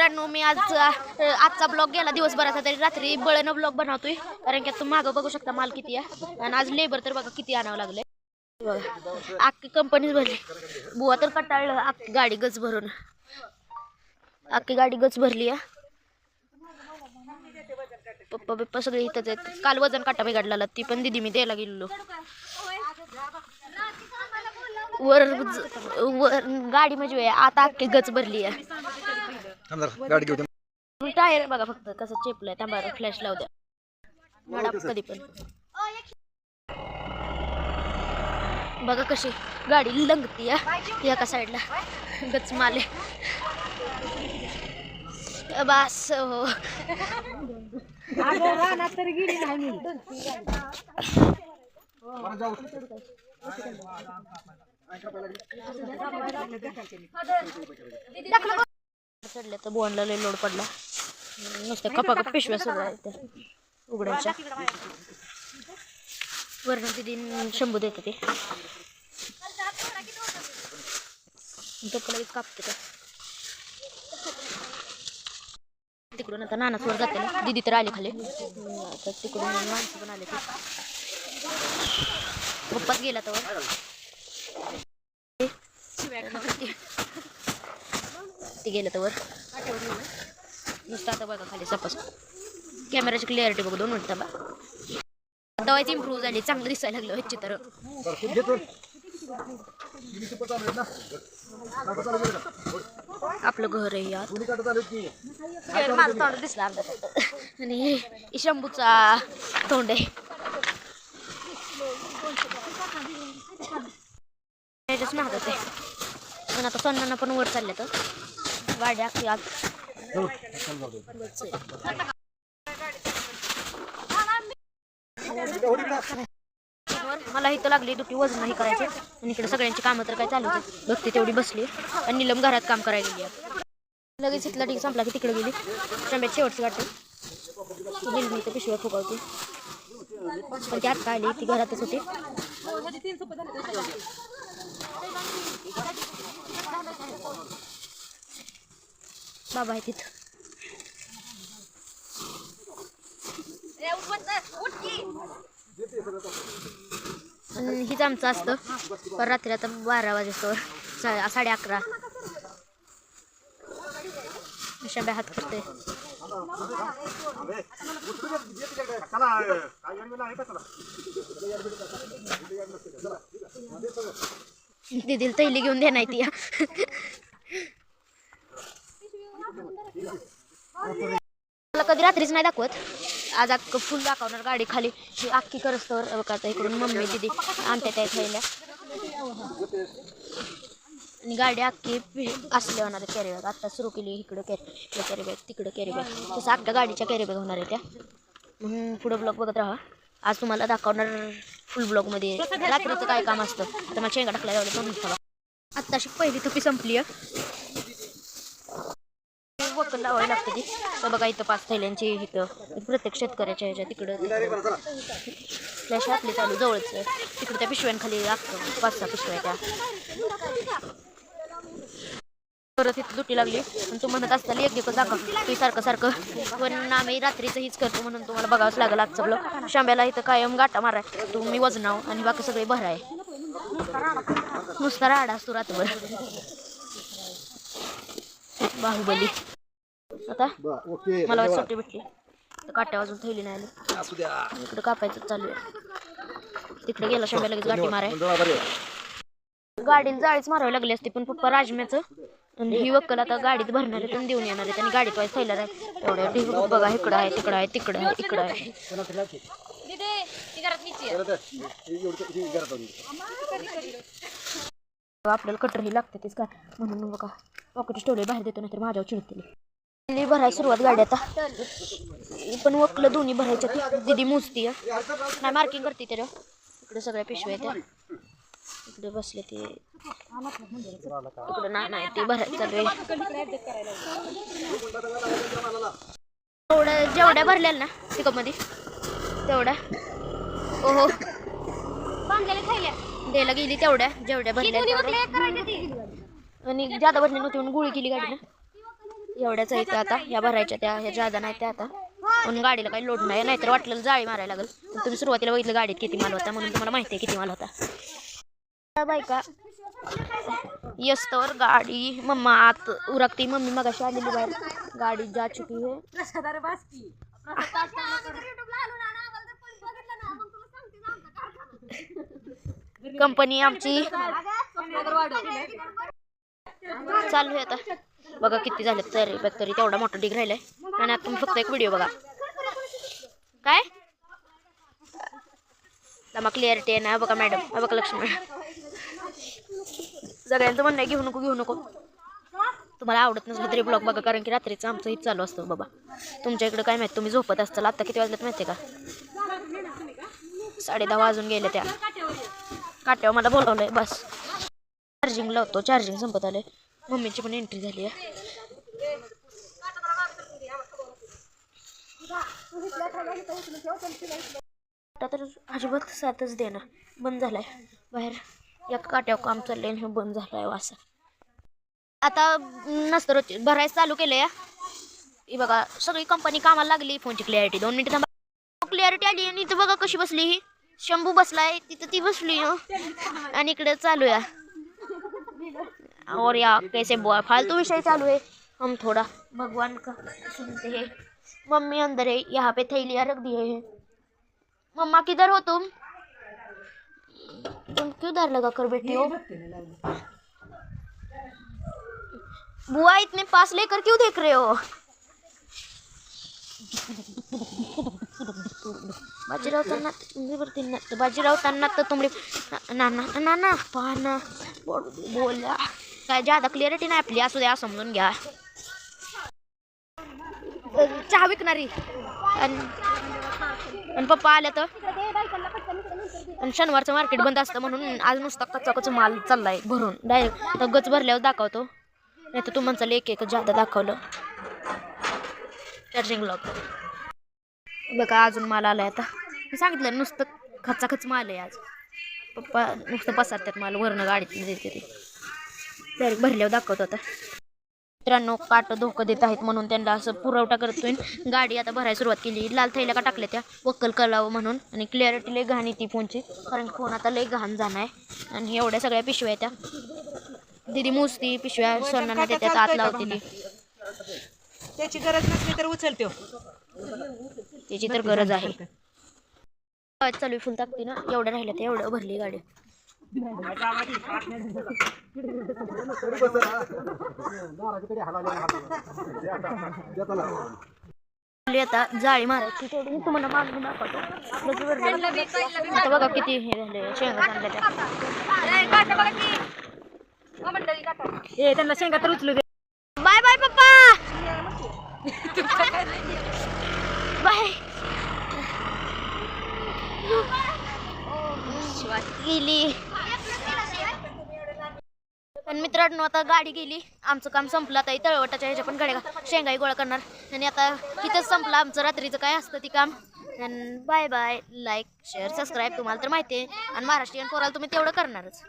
मित्रांनो मी आज आजचा ब्लॉग गेला दिवसभराचा तरी रात्री बळनं ब्लॉग बनवतोय. कारण की तुम्ही मागं बघू शकता माल किती आहे. आणि आज लेबर तर बघा किती आणावं लागलंय. बघा अख्खी कंपनीच भरली. बुवा तर कटाळलं अख्खी गाडी गच भरून. अख्खी गाडी गच भरली आहे पप्पा बिप्पा सगळे इथंच आहेत. काल वजन काटा बिघडलेला ती पण दिदी मी द्यायला गेलेलो. वर वर गाडी म्हणजे आता अख्खी गच भरली आहे थांब जरा, गाडी घेऊ दे. टायर बघा फक्त कसं चेपलंय. थांबा फ्लॅश लावू द्या. मॅडम कधी पण. बघा कशी गाडी लंगती या एका साईडला गच माले. बस हो. चढले तर बोनला लय लोड पडला. नुसत्या कपा कप पिशव्या सगळ्या त्या उघडायच्या. वर्ण दिदी शंभू देते ते. गप्पा कापते का तिकडून आता नानाच वर जाते ना. दिदी तर आली खाली. आता तिकडून माणसं पण आले ते. पप्पाच गेला तर वरती गेलं तर वर. नुसतं आता बघा खाली सपास. कॅमेराची क्लिअरिटी बघ दोन मिनटं बा दवाईची इम्प्रूव्ह झाली चांगलं दिसायला लागलं हे चित्र. आपलं घर आहे यार माझं तोंड दिसलं अर्धा आणि हे शंभूचा तोंड आहे. त्याच्याच महाग ते. पण आता सोन्यानं पण वर चालल्या तर गाड्या मला इथं लागली दुटी वजन हे करायचे. आणि इकडे सगळ्यांची कामं तर काय चालू होती बघते तेवढी बसली. आणि निलम घरात काम करायला गेली लगेच इथला ठीक संपला की तिकडे गेली. शंभ्यात शेवटची वाटते निलमी तर पिशव्या फुगवते. पण ती आत्ता आली ती घरातच होती. बाबा आहे तिथं. हीच आमचं असतं. पण रात्री आता बारा वाजेस्तोवर सा साडे अकरा. शंभर हात करते. दिदीला तैली घेऊन देणार ती. मला कधी रात्रीच नाही दाखवत. आज अख्खं फुल दाखवणार गाडी खाली. ही अख्खी करस्तर बघा इकडून मम्मी दिदी आमच्या त्या थैल्या. आणि गाडी अख्खी पि- असल्या होणार आहे कॅरी बॅग आता सुरू केली इकडं कॅरी कॅरी बॅग तिकडं कॅरी बॅग तसं अख्ख्या गाडीच्या कॅरी बॅग होणार आहे त्या. म्हणून पुढं ब्लॉग बघत राहा. आज तुम्हाला दाखवणार फुल ब्लॉगमध्ये रात्रीचं काय काम असतं. तर मला शेंगा टाकल्या जाऊ आत्ताशी पहिली तुपी संपली आहे. पण लावावी लागते ती तर बघा इथं पाच थैल्यांची इथं प्रत्येक शेतकऱ्याच्या ह्याच्या तिकडं फ्लॅश आपली चालू जवळच आहे. तिकडे त्या पिशव्यांखाली लागतं पाच सहा पिशव्या त्या. परत इथं दुटी लागली पण तू म्हणत असताना एक दिवस दाखव तू सारखं सारखं. पण आम्ही रात्रीचं हीच करतो म्हणून तुम्हाला बघावंच लागलं आजचं ब्लॉग शांब्याला इथं कायम गाठा माराय तू मी वजनाव आणि बाकी सगळे भराय. नुसता राडा असतो रात्रभर बाहुबली. आता ओके मला वाटतं भेटली. तर काट्या वाजून थैली नाही आली असू द्या. इकडे कापायचं चालू आहे. तिकडे गेला शंभर लगेच गाठी माराय. गाडीला जाळीच मारावी लागली असती पण पप्पा राजम्याचं. आणि ही वक्कल आता गाडीत भरणार आहे देऊन येणार आहे. आणि गाडीत वाईस थैला आहे. एवढ्या ढिग बघा इकडं आहे तिकडं आहे तिकडं आहे इकडं आहे. आपल्याला कटर ही लागते तेच काय. म्हणून बघा पॉकेट ठेवले बाहेर देतो नाहीतर माझ्यावर चिडतील. दिली भरायला सुरुवात गाडी आता. पण वकलं दोन्ही भरायच्या दिदी मोजती नाही मार्किंग करते त्याच्या इकडे सगळ्या पिशव्या आहेत त्या. इकडे बसले ते. इकडे ना नाही ते भरायचं चालू आहे. जेवढ्या भरल्या ना पिकअपमध्ये तेवढ्या. ओहो. द्यायला गेली तेवढ्या जेवढ्या भरल्या. आणि जादा भरली नव्हती म्हणून गुळी केली गाडी ना एवढ्याच आहे त्या आता. या भरायच्या त्या ह्या जादा नाही त्या आता. म्हणून गाडीला काही लोड नाही. नाहीतर वाटलेलं जाळी मारायला लागेल. पण तुम्ही सुरुवातीला बघितलं गाडीत किती माल होता. म्हणून तुम्हाला माहिती आहे किती माल होता. बायका. यस्तवर गाडी. मम्मा आत उरकती. मम्मी मगाशी आलेली बाहेर. गाडी जा चुकी है कंपनी आमची. चालू आहे आता. बघा किती झाले तरी बघ तरी तेवढा मोठा डिग राहिलाय. आणि आता तुम्ही फक्त एक व्हिडिओ बघा. काय? मग क्लिअरिटी आहे ना बघा मॅडम बघा लक्ष्मी. सगळ्यांचं म्हणणं आहे घेऊ नको घेऊ नको. तुम्हाला आवडत नसलं तरी ब्लॉग बघा कारण की रात्रीचं आमचं हिच चालू असतं बाबा. तुमच्या इकडे काय माहिती तुम्ही झोपत असताल आता किती वाजल्यात माहिती आहे का? साडे दहा वाजून गेले त्या. काट्यावर मला बोलवलंय बस. चार्जिंग लावतो चार्जिंग संपत आले मम्मीची पण एंट्री झाली आहे. आता तर अजिबात साथच देणार. बंद झालाय. बाहेर या काट्यावर काम चाललंय हे बंद झालंय हो वासा आता नसतं रोज भरायचं चालू केलंय. ही बघा सगळी कंपनी कामाला लागली. फोनची क्लॅरिटी दोन मिनिटं थांबा. क्लॅरिटी आली आणि इथं बघा कशी बसली ही. शंभू बसलाय तिथं ती बसली आणि इकडे चालू और यहाँ कैसे बुआ फालतू विषय चालू है? हम थोड़ा भगवान का सुनते हैं। मम्मी अंदर है यहाँ पे थैलियाँ रख दिए हैं। मम्मा किधर हो तुम? तुम क्यों डर लगा कर बैठी हो? बुआ इतने पास लेकर क्यों देख रहे हो? बाजीराव त्यांना तुंबडीवरती ना बाजीराव त्यांना तर तुंबडी ना ना ना ना पहा बोल- बोला। काय जादा क्लिअरिटी नाही आपली असू द्या समजून घ्या. चहा विकणारी. आणि आणि पप्पा आल्या तर? आणि शनिवारचं मार्केट बंद असतं म्हणून आज नुसता कच्चा कच्चा माल चाललाय भरून. डायरेक्ट गच भरल्यावर दाखवतो. नाही तर तू म्हणचाल एक एक जादा दाखवलं. चार्जिंग लॉक बघा अजून माल आलाय आता. मी सांगितलं नुसतं खचा खच माल आहे आज. पप्पा नुसतं पसारतात माल वरणं गाडीत देते ते. डायरेक्ट भरल्यावर दाखवतो आता मित्रांनो काट धोकं देत आहेत म्हणून त्यांना असं पुरवठा करतोय. गाडी आता भरायला सुरुवात केली. लाल थैल्या का टाकल्या त्या? वक्कल करावं म्हणून. आणि क्लिअरिटी लय घाण ती फोनची कारण फोन आता लय घाण जाणार आहे आणि एवढ्या सगळ्या पिशव्या त्या. दिदी मोजती पिशव्या सोनाना देतात आत लावते त्याची गरज नसली तर उचलतो त्याची तर गरज आहे. चालू फुल टाकते ना एवढं राहिलं ते एवढं भरली गाडी. आता जाळी मारायची. तेवढी मी तुम्हाला मागून दाखवतो. आता बघा किती हे झाले शेंगा चांगल्या त्या. त्यांना शेंगा तर उचलू दे बाय बाय पप्पा बाय गेली पण मित्रांनो आता गाडी गेली. आमचं काम संपलं. आता तळवटाच्या ह्याच्या पण गाड्या शेंगाई गोळा करणार. आणि आता इथंच संपलं आमचं. रात्रीचं काय असतं ती काम. Bye bye like share subscribe तुम्हाला तर माहिती आहे. आणि महाराष्ट्रीयन पोराला तुम्ही तेवढं करणारच.